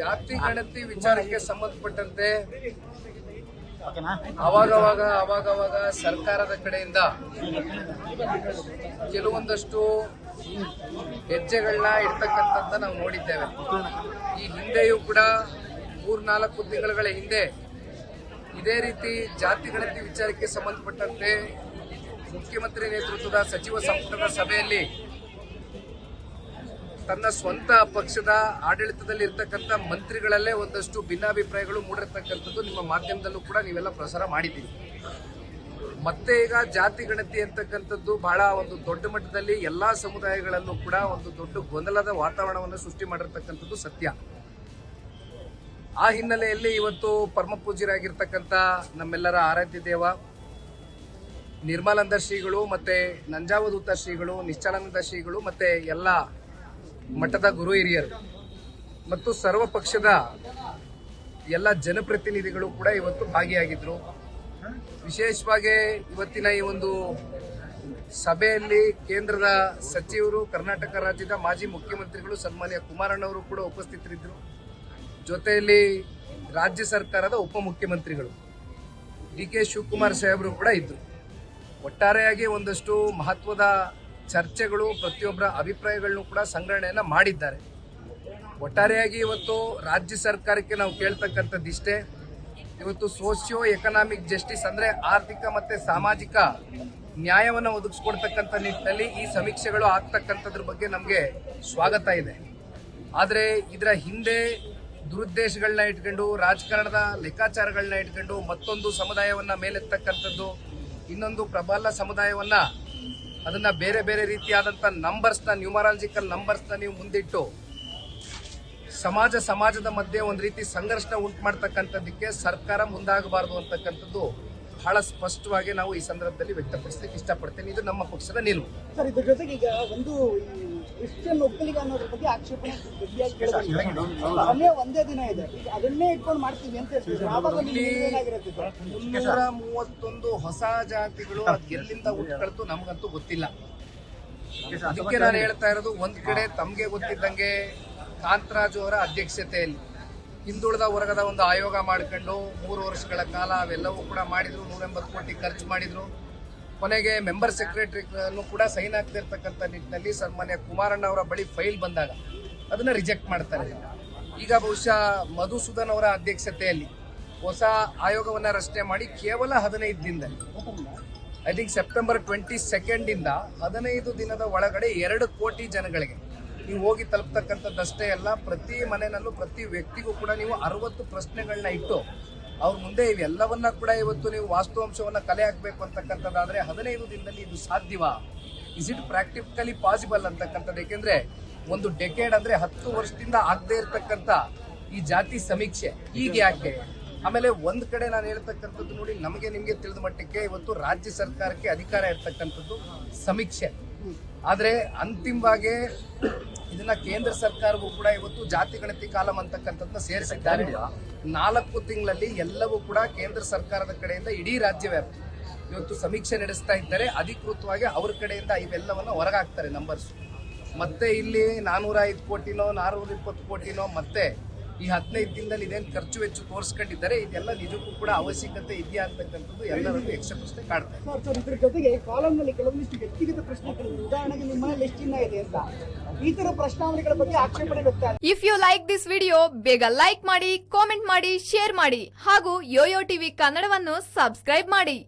ಜಾತಿ ಗಣತಿ ವಿಚಾರಕ್ಕೆ ಸಂಬಂಧಪಟ್ಟಂತೆ ಅವಾಗವಾಗ ಅವಾಗವಾಗ ಸರ್ಕಾರದ ಕಡೆಯಿಂದ ಕೆಲವೊಂದಷ್ಟು ಹೆಜ್ಜೆಗಳನ್ನ ಇಡ್ತಕ್ಕಂಥದ್ದನ್ನ ನಾವು ನೋಡಿದ್ದೇವೆ. ಈ ಹಿಂದೆಯೂ ಕೂಡ ಮೂರ್ನಾಲ್ಕು ತಿಂಗಳುಗಳ ಹಿಂದೆ ಇದೇ ರೀತಿ ಜಾತಿ ಗಣತಿ ವಿಚಾರಕ್ಕೆ ಸಂಬಂಧಪಟ್ಟಂತೆ ಮುಖ್ಯಮಂತ್ರಿ ನೇತೃತ್ವದ ಸಚಿವ ಸಂಪುಟದ ಸಭೆಯಲ್ಲಿ ತನ್ನ ಸ್ವಂತ ಪಕ್ಷದ ಆಡಳಿತದಲ್ಲಿ ಇರ್ತಕ್ಕಂಥ ಮಂತ್ರಿಗಳಲ್ಲೇ ಒಂದಷ್ಟು ಭಿನ್ನಾಭಿಪ್ರಾಯಗಳು ಮೂಡಿರ್ತಕ್ಕಂಥದ್ದು ನಿಮ್ಮ ಮಾಧ್ಯಮದಲ್ಲೂ ಕೂಡ ನೀವೆಲ್ಲ ಪ್ರಸಾರ ಮಾಡಿದ್ದೀವಿ ಮತ್ತೆ ಈಗ ಜಾತಿ ಗಣತಿ ಅಂತಕ್ಕಂಥದ್ದು ಬಹಳ ಒಂದು ದೊಡ್ಡ ಮಟ್ಟದಲ್ಲಿ ಎಲ್ಲಾ ಸಮುದಾಯಗಳಲ್ಲೂ ಕೂಡ ಒಂದು ದೊಡ್ಡ ಗೊಂದಲದ ವಾತಾವರಣವನ್ನು ಸೃಷ್ಟಿ ಮಾಡಿರ್ತಕ್ಕಂಥದ್ದು ಸತ್ಯ. ಆ ಹಿನ್ನೆಲೆಯಲ್ಲಿ ಇವತ್ತು ಪರಮ ಪೂಜ್ಯರಾಗಿರ್ತಕ್ಕಂಥ ನಮ್ಮೆಲ್ಲರ ಆರಾಧ್ಯ ದೇವ, ನಿರ್ಮಲಾನಂದ ಶ್ರೀಗಳು ಮತ್ತೆ ನಂಜಾವಧೂತ ಶ್ರೀಗಳು, ನಿಶ್ಚಲಾನಂದ ಶ್ರೀಗಳು ಮತ್ತೆ ಎಲ್ಲ ಮಠದ ಗುರು ಹಿರಿಯರು ಮತ್ತು ಸರ್ವ ಪಕ್ಷದ ಎಲ್ಲ ಜನಪ್ರತಿನಿಧಿಗಳು ಕೂಡ ಇವತ್ತು ಭಾಗಿಯಾಗಿದ್ರು. ವಿಶೇಷವಾಗಿ ಇವತ್ತಿನ ಈ ಒಂದು ಸಭೆಯಲ್ಲಿ ಕೇಂದ್ರದ ಸಚಿವರು, ಕರ್ನಾಟಕ ರಾಜ್ಯದ ಮಾಜಿ ಮುಖ್ಯಮಂತ್ರಿಗಳು ಸನ್ಮಾನ್ಯ ಕುಮಾರಣ್ಣವರು ಕೂಡ ಉಪಸ್ಥಿತರಿದ್ದರು. ಜೊತೆಯಲ್ಲಿ ರಾಜ್ಯ ಸರ್ಕಾರದ ಉಪಮುಖ್ಯಮಂತ್ರಿಗಳು ಡಿ ಕೆ ಶಿವಕುಮಾರ್ ಸಾಹೇಬರು ಕೂಡ ಇದ್ದರು ಒಟ್ಟಾರೆಯಾಗಿ ಒಂದಷ್ಟು ಮಹತ್ವದ ಚರ್ಚೆಗಳು, ಪ್ರತಿಯೊಬ್ಬರ ಅಭಿಪ್ರಾಯಗಳನ್ನು ಕೂಡ ಸಂಗ್ರಹಣೆಯನ್ನು ಮಾಡಿದ್ದಾರೆ. ಒಟ್ಟಾರೆಯಾಗಿ ಇವತ್ತು ರಾಜ್ಯ ಸರ್ಕಾರಕ್ಕೆ ನಾವು ಕೇಳ್ತಕ್ಕಂಥದ್ದಿಷ್ಟೇ ಇವತ್ತು ಸೋಷಿಯೋ ಎಕನಾಮಿಕ್ ಜಸ್ಟಿಸ್ ಅಂದರೆ ಆರ್ಥಿಕ ಮತ್ತು ಸಾಮಾಜಿಕ ನ್ಯಾಯವನ್ನು ಒದಗಿಸ್ಕೊಡ್ತಕ್ಕಂಥ ನಿಟ್ಟಿನಲ್ಲಿ ಈ ಸಮೀಕ್ಷೆಗಳು ಆಗ್ತಕ್ಕಂಥದ್ರ ಬಗ್ಗೆ ನಮಗೆ ಸ್ವಾಗತ ಇದೆ. ಆದರೆ ಇದರ ಹಿಂದೆ ದುರುದ್ದೇಶಗಳನ್ನ ಇಟ್ಕೊಂಡು, ರಾಜಕಾರಣದ ಲೆಕ್ಕಾಚಾರಗಳನ್ನ ಇಟ್ಕೊಂಡು ಮತ್ತೊಂದು ಸಮುದಾಯವನ್ನು ಮೇಲೆತ್ತಕ್ಕಂಥದ್ದು, ಇನ್ನೊಂದು ಪ್ರಬಲ ಸಮುದಾಯವನ್ನ ಅದನ್ನ ಬೇರೆ ಬೇರೆ ರೀತಿಯಾದಂಥ ನಂಬರ್ಸ್ನ ನ್ಯೂಮರಾಲಜಿಕಲ್ ನಂಬರ್ಸ್ನ ನೀವು ಮುಂದಿಟ್ಟು ಸಮಾಜ ಸಮಾಜದ ಮಧ್ಯೆ ಒಂದು ರೀತಿ ಸಂಘರ್ಷ ಉಂಟು ಮಾಡ್ತಕ್ಕಂಥದ್ದಕ್ಕೆ ಸರ್ಕಾರ ಮುಂದಾಗಬಾರದು ಅಂತಕ್ಕಂಥದ್ದು ಬಹಳ ಸ್ಪಷ್ಟವಾಗಿ ನಾವು ಈ ಸಂದರ್ಭದಲ್ಲಿ ವ್ಯಕ್ತಪಡಿಸಲಿಕ್ಕೆ ಇಷ್ಟಪಡ್ತೇನೆ. ಇದು ನಮ್ಮ ಪಕ್ಷದ ನಿಲುವು. ಕ್ರಿಶ್ಚಿಯನ್ ಒಕ್ಕಲಿಗ ಅನ್ನೋದ್ರ ಬಗ್ಗೆ ಆಕ್ಷೇಪಣೆ ಗಟ್ಟಿಯಾಗಿ ಕೇಳಿದ್ರೆ ಅದನ್ನೇ ಒಂದೇ ದಿನ ಇದೆ. ಈಗ ಅದನ್ನೇ ಇಟ್ಕೊಂಡು ಮಾಡ್ತೀವಿ ಅಂತ ಆವಾಗ ಏನಾಗಿರುತ್ತೆ? ಮುನ್ನೂರ ಮೂವತ್ತೊಂದು ಹೊಸ ಜಾತಿಗಳು ಅದ್ ಎಲ್ಲಿಂದ ಹುಟ್ಕೊಳ್ತು ನಮಗಂತೂ ಗೊತ್ತಿಲ್ಲ. ಅದಕ್ಕೆ ನಾನು ಹೇಳ್ತಾ ಇರೋದು ಒಂದ್ ಕಡೆ ತಮ್ಗೆ ಗೊತ್ತಿದ್ದಂಗೆ ಕಾಂತರಾಜು ಅವರ ಅಧ್ಯಕ್ಷತೆಯಲ್ಲಿ ಹಿಂದುಳಿದ ವರ್ಗದ ಒಂದು ಆಯೋಗ ಮಾಡ್ಕೊಂಡು ಮೂರು ವರ್ಷಗಳ ಕಾಲ ಅವೆಲ್ಲವೂ ಕೂಡ ಮಾಡಿದ್ರು. ನೂರ ಎಂಬತ್ತು ಕೋಟಿ ಖರ್ಚು ಮಾಡಿದ್ರು. ಕೊನೆಗೆ ಮೆಂಬರ್ ಸೆಕ್ರೆಟರಿ ಕೂಡ ಸೈನ್ ಆಗ್ತಿರ್ತಕ್ಕಂಥ ನಿಟ್ಟಿನಲ್ಲಿ ಸನ್ಮಾನ್ಯ ಕುಮಾರಣ್ಣ ಅವರ ಬಳಿ ಫೈಲ್ ಬಂದಾಗ ಅದನ್ನ ರಿಜೆಕ್ಟ್ ಮಾಡ್ತಾರೆ. ಈಗ ಬಹುಶಃ ಮಧುಸೂದನ್ ಅವರ ಅಧ್ಯಕ್ಷತೆಯಲ್ಲಿ ಹೊಸ ಆಯೋಗವನ್ನು ರಚನೆ ಮಾಡಿ ಕೇವಲ ಹದಿನೈದು ದಿನದಲ್ಲಿ. I think September twenty second ಇಂದ ಹದಿನೈದು ದಿನದ ಒಳಗಡೆ ಎರಡು ಕೋಟಿ ಜನಗಳಿಗೆ ನೀವು ಹೋಗಿ ತಲುಪ್ತಕ್ಕಂಥದ್ದಷ್ಟೇ ಅಲ್ಲ, ಪ್ರತಿ ಮನೆಯಲ್ಲೂ ಪ್ರತಿ ವ್ಯಕ್ತಿಗೂ ಕೂಡ ನೀವು ಅರವತ್ತು ಪ್ರಶ್ನೆಗಳನ್ನ ಇಟ್ಟು ಅವ್ರ ಮುಂದೆ ಇವೆಲ್ಲವನ್ನ ಕೂಡ ಇವತ್ತು ನೀವು ವಾಸ್ತವಾಂಶವನ್ನ ಕಲೆ ಹಾಕಬೇಕು ಅಂತಕ್ಕಂಥದ್ದಾದ್ರೆ ಹದಿನೈದು ದಿನದಲ್ಲಿ ಇದು ಸಾಧ್ಯವಾ? ಇಸ್ ಇಟ್ ಪ್ರಾಕ್ಟಿಕಲಿ ಪಾಸಿಬಲ್ ಅಂತಕ್ಕಂಥದ್ದು? ಏಕೆಂದ್ರೆ ಒಂದು ಡೆಕೇಡ್ ಅಂದ್ರೆ ಹತ್ತು ವರ್ಷದಿಂದ ಆಗದೆ ಇರತಕ್ಕಂಥ ಈ ಜಾತಿ ಸಮೀಕ್ಷೆ, ಈಗ ಯಾಕೆ? ಆಮೇಲೆ ಒಂದ್ ಕಡೆ ನಾನು ಹೇಳ್ತಕ್ಕಂಥದ್ದು ನೋಡಿ, ನಮಗೆ ನಿಮಗೆ ತಿಳಿದ ಮಟ್ಟಕ್ಕೆ ಇವತ್ತು ರಾಜ್ಯ ಸರ್ಕಾರಕ್ಕೆ ಅಧಿಕಾರ ಇರ್ತಕ್ಕಂಥದ್ದು ಸಮೀಕ್ಷೆ. ಆದರೆ ಅಂತಿಮವಾಗಿ ಇದನ್ನ ಕೇಂದ್ರ ಸರ್ಕಾರವೂ ಕೂಡ ಇವತ್ತು ಜಾತಿ ಗಣತಿ ಕಾಲಂ ಅಂತಕ್ಕಂಥದ್ದನ್ನ ಸೇರಿಸಿದ್ದಾರೆ. ನಾಲ್ಕು ತಿಂಗಳಲ್ಲಿ ಎಲ್ಲವೂ ಕೂಡ ಕೇಂದ್ರ ಸರ್ಕಾರದ ಕಡೆಯಿಂದ ಇಡೀ ರಾಜ್ಯ ವ್ಯಾಪ್ತಿ ಇವತ್ತು ಸಮೀಕ್ಷೆ ನಡೆಸ್ತಾ ಇದ್ದಾರೆ. ಅಧಿಕೃತವಾಗಿ ಅವ್ರ ಕಡೆಯಿಂದ ಇವೆಲ್ಲವನ್ನು ಹೊರಗಾಕ್ತಾರೆ ನಂಬರ್ಸ್ ಮತ್ತೆ ಇಲ್ಲಿ ನಾನೂರ ಐದು ಕೋಟಿನೋ ನಾನೂರ ಇಪ್ಪತ್ತು ಕೋಟಿನೋ ಮತ್ತೆ ಈ ಹದಿನೈದು ದಿನದಲ್ಲಿ ಇದೇನು ಖರ್ಚು ವೆಚ್ಚು ತೋರಿಸ್ಕೊಂಡಿದ್ದಾರೆ ಇದೆಲ್ಲ ನಿಜಕ್ಕೂ ಕೂಡ ಅವಶ್ಯಕತೆ ಇದೆಯಾ ಅಂತಕ್ಕಂಥದ್ದು ಎಲ್ಲರಲ್ಲೂ ಯಕ್ಷ ಪ್ರಶ್ನೆ ಕಾಡ್ತಾರೆ ಸರ್ ಸರ್ ಇದ್ರ ಜೊತೆಗೆ ಕಾಲಂನಲ್ಲಿ ಕೆಲವೊಂದಿಷ್ಟು ವ್ಯಕ್ತಿಗತ ಪ್ರಶ್ನೆಗಳು. ಉದಾಹರಣೆಗೆ ನಿಮ್ಮ ಮನೇಲಿ ಎಷ್ಟು ಚಿನ್ನ ಇದೆ ಅಂತ. ಈ ತರ ಪ್ರಶ್ನಾವಳಿಗಳ ಬಗ್ಗೆ ಆಕ್ಷೇಪಣೆ ವ್ಯಕ್ತ if you like this video ಬೇಗ ಲೈಕ್ ಮಾಡಿ ಕಾಮೆಂಟ್ ಮಾಡಿ ಶೇರ್ ಮಾಡಿ ಹಾಗೂ ಯೋಯೋ ಟಿವಿ ಕನ್ನಡವನ್ನು ಸಬ್ಸ್ಕ್ರೈಬ್ ಮಾಡಿ.